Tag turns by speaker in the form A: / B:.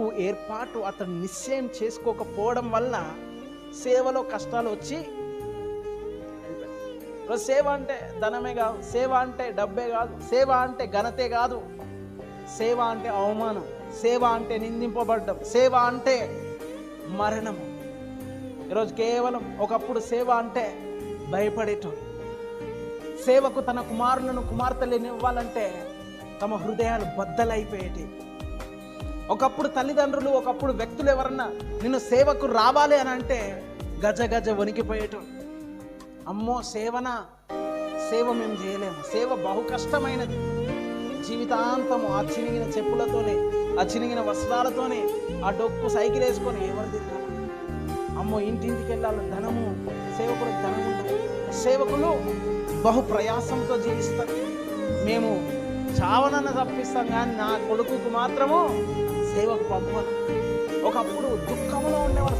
A: సేవకు ఏర్పాటు అతను నిశ్చయం చేసుకోకపోవడం వల్ల సేవలో కష్టాలు వచ్చి సేవ అంటే ధనమే కాదు సేవ అంటే డబ్బే కాదు సేవ అంటే ఘనతే కాదు. సేవ అంటే అవమానం సేవ అంటే నిందింపబడ్డం సేవ అంటే మరణము ఈరోజు కేవలం ఒకప్పుడు సేవ అంటే భయపడేటోడు. సేవకు తన కుమారులను కుమార్తెలను ఇవ్వాలంటే తమ హృదయాలు బద్దలైపోయేటి ఒకప్పుడు తల్లిదండ్రులు ఒకప్పుడు వ్యక్తులు ఎవరన్నా నిన్ను సేవకు రావాలి అని అంటే గజ గజ వణికిపోయేటం అమ్మో సేవన సేవ మేము చేయలేము. సేవ బహు కష్టమైనది. జీవితాంతము ఆ చినిగిన చెప్పులతోనే ఆ చినిగిన వస్త్రాలతోనే ఆ డొక్కు సైకిల్ వేసుకొని ఎవరు తింటారు అమ్మో ఇంటింటికి వెళ్ళాలి ధనము. సేవకుడు ధనం ఉండదు సేవకులు బహు ప్రయాసంతో జీవిస్తారు. మేము చావనన్న తప్పిస్తాం కానీ నా కొడుకుకు మాత్రము సేవకు పంప ఒకప్పుడు దుఃఖంలో ఉండేవారు